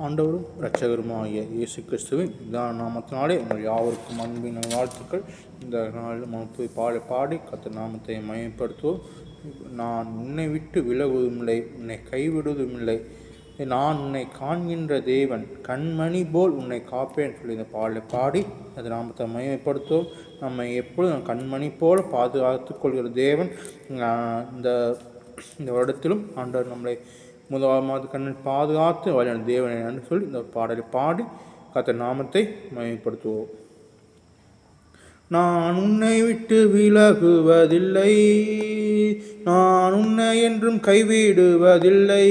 ஆண்டவரும் இரட்சகருமாகிய இயேசு கிறிஸ்துவின் இந்த நாமத்தினாலே உங்கள் யாவருக்கும் அன்பின் வாழ்த்துக்கள். இந்த நாளில் மனத்தை பாடி பாடி கத்த நாமத்தை மயப்படுத்துவோம். நான் உன்னை விட்டு விலகுவதுமில்லை உன்னை கைவிடுவதுமில்லை நான் உன்னை காண்கின்ற தேவன் கண்மணி போல் உன்னை காப்பேன் சொல்லி இந்த பாடலை பாடி அது நாமத்தை மயப்படுத்துவோம். நம்ம எப்பொழுதும் கண்மணி போல் பாதுகாத்து கொள்கிற தேவன் இந்த இந்த வருடத்திலும் ஆண்டவர் நம்மளை முதலாவது கண்ணில் பாதுகாத்து வழியான தேவனை என்று சொல்லி இந்த பாடலை பாடி கத்த நாமத்தை மயப்படுத்துவோம் நான் உன்னை விட்டு விலகுவதில்லை. நான் உன்னை என்றும் கைவிடுவதில்லை.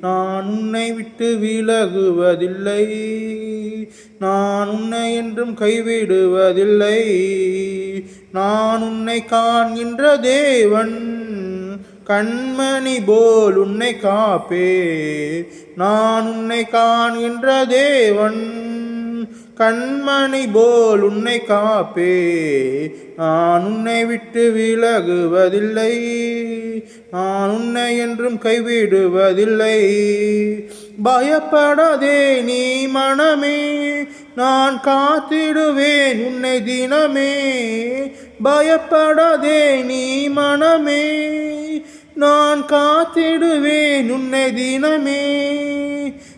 நான் உன்னை விட்டு விலகுவதில்லை. நான் உன்னை என்றும் கைவிடுவதில்லை. நான் உன்னை காண்கின்ற தேவன் கண்மணி போல் உன்னை காப்பே. நான் உன்னை காண்கின்ற தேவன். கண்மணி போல் உன்னை காப்பே. நான் உன்னை விட்டு விலகுவதில்லை. நான் உன்னை என்றும் கைவிடுவதில்லை. பயப்படாதே நீ மனமே. நான் காத்திடுவேன் உன்னை தினமே. பயப்படாதே நீ மனமே. நான் காத்திடுவேன் உன்னை தினமே.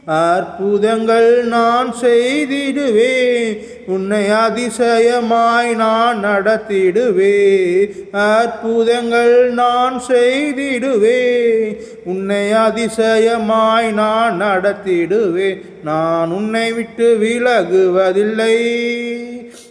அற்புதங்கள் நான் செய்திடுவேன். உன்னை அதிசயமாய் நான் நடத்திடுவேன். அற்புதங்கள் நான் செய்திடுவேன். உன்னை அதிசயமாய் நான் நடத்திடுவேன். நான் உன்னை விட்டு விலகுவதில்லை.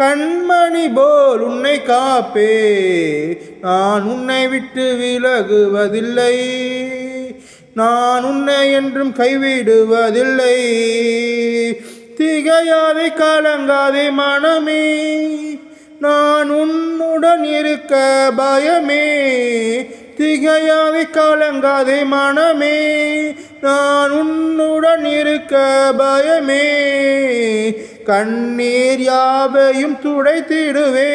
கண்மணி போல் உன்னை காப்பே. நான் உன்னை விட்டு விலகுவதில்லை. நான் உன்னை என்றும் கைவிடுவதில்லை. திகையாதே கலங்காதே மனமே. நான் உன்னுடன் இருக்க பயமே. திகையாதே கலங்காதே மனமே. நான் உன்னுடன் இருக்க பயமே. கண்ணீர் யாவையும் துடைத்திடுவே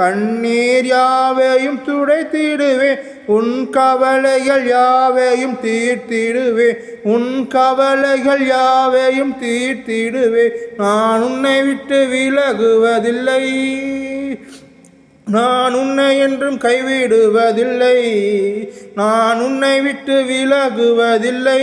கண்ணீர் யாவையும் துடைத்திடுவே உன் கவலைகள் யாவையும் தீர்த்திடுவே உன் கவலைகள் யாவையும் தீர்த்திடுவே. நான் உன்னை விட்டு விலகுவதில்லை நான் உன்னை என்றும் கைவிடுவதில்லை நான் உன்னை விட்டு விலகுவதில்லை.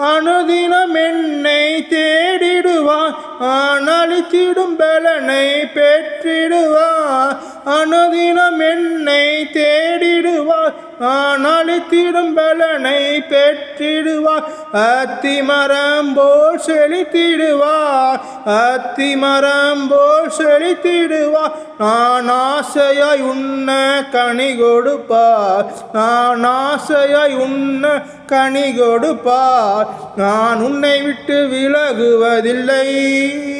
அனுதினம் என்னை தேடிடுவார். அழித்திடும் பலனை பெற்றிடுவார். அனுதினம் என்னை தே அழித்திடும் பலனை பெற்றிடுவார். அத்திமரம் போல் செழித்திடுவார். அத்திமரம் போல் செழித்திடுவார். நான் ஆசையாய் உண்ண கனி கொடுப்பார். நான் ஆசையாய் உண்ண கனி கொடுப்பார். நான் உன்னை விட்டு விலகுவதில்லை.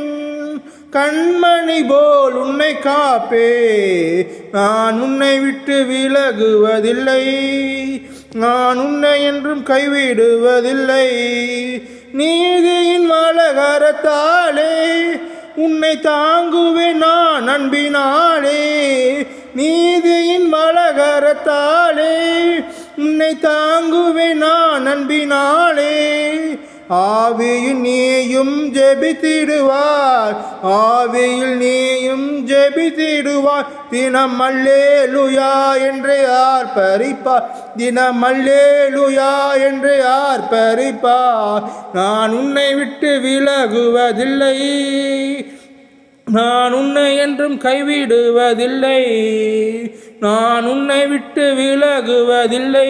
கண்மணி போல் உன்னை காப்பே. நான் உன்னை விட்டு விலகுவதில்லை. நான் உன்னை என்றும் கைவிடுவதில்லை. நீதியின் மலகரத்தாலே உன்னை தாங்குவேன் நான் அன்பினாலே. நீதியின் மலகரத்தாலே உன்னை தாங்குவேன் நான் அன்பினாலே. ஆவியில் நீயும் ஜெபித்திடுவாய். ஆவியில் நீயும் ஜெபித்திடுவாய். தினம் அல்லேலுயா என்று யார் பறிப்பார் தினம் லுயா என்று யார் பறிப்பார் நான் உன்னை விட்டு விலகுவதில்லை. நான் உன்னை என்றும் கைவிடுவதில்லை. நான் உன்னை விட்டு விலகுவதில்லை.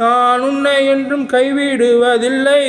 நான் உன்னை என்றும் கைவிடுவதில்லை.